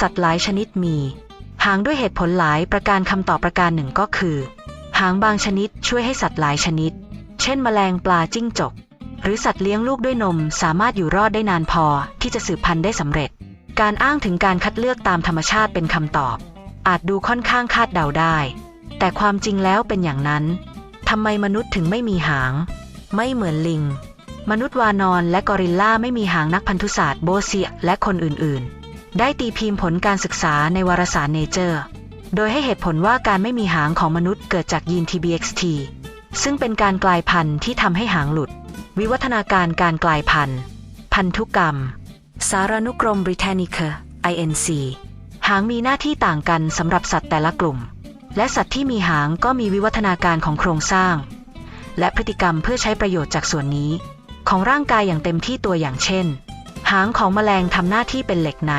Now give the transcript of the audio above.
สัตว์หลายชนิดมี หางด้วยเหตุผลหลายประการคำตอบประการหนึ่งก็คือ หางบางชนิดช่วยให้สัตว์หลายชนิด เช่นแมลงปลาจิ้งจก หรือสัตว์เลี้ยงลูกด้วยนมสามารถอยู่รอดได้นานพอที่จะสืบพันธุ์ได้สำเร็จ การอ้างถึงการคัดเลือกตามธรรมชาติเป็นคำตอบ อาจดูค่อนข้างคาดเดาได้ แต่ความจริงแล้วเป็นอย่างนั้นทำไมมนุษย์ถึงไม่มีหาง ไม่เหมือนลิง มนุษย์วานอนและกอริลลาไม่มีหางนักพันธุศาสตร์โบเซียและคนอื่นๆ ได้ตีพิมพ์ผลการศึกษาในวารสารเนเจอร์ โดยให้เหตุผลว่าการไม่มีหางของมนุษย์เกิดจากยีน TBXT ซึ่งเป็นการกลายพันธุ์ที่ทำให้หางหลุด วิวัฒนาการการกลายพันธุ์ พันธุกรรม สารานุกรม Britannica INC หางมีหน้าที่ต่างกันสำหรับสัตว์แต่ละกลุ่ม และสัตว์ที่มีหางก็มีวิวัฒนาการของโครงสร้าง และพฤติกรรมเพื่อใช้ประโยชน์จากส่วนนี้ ของร่างกายอย่างเต็มที่ตัวอย่างเช่น หางของแมลงทำหน้าที่เป็นเหล็กใน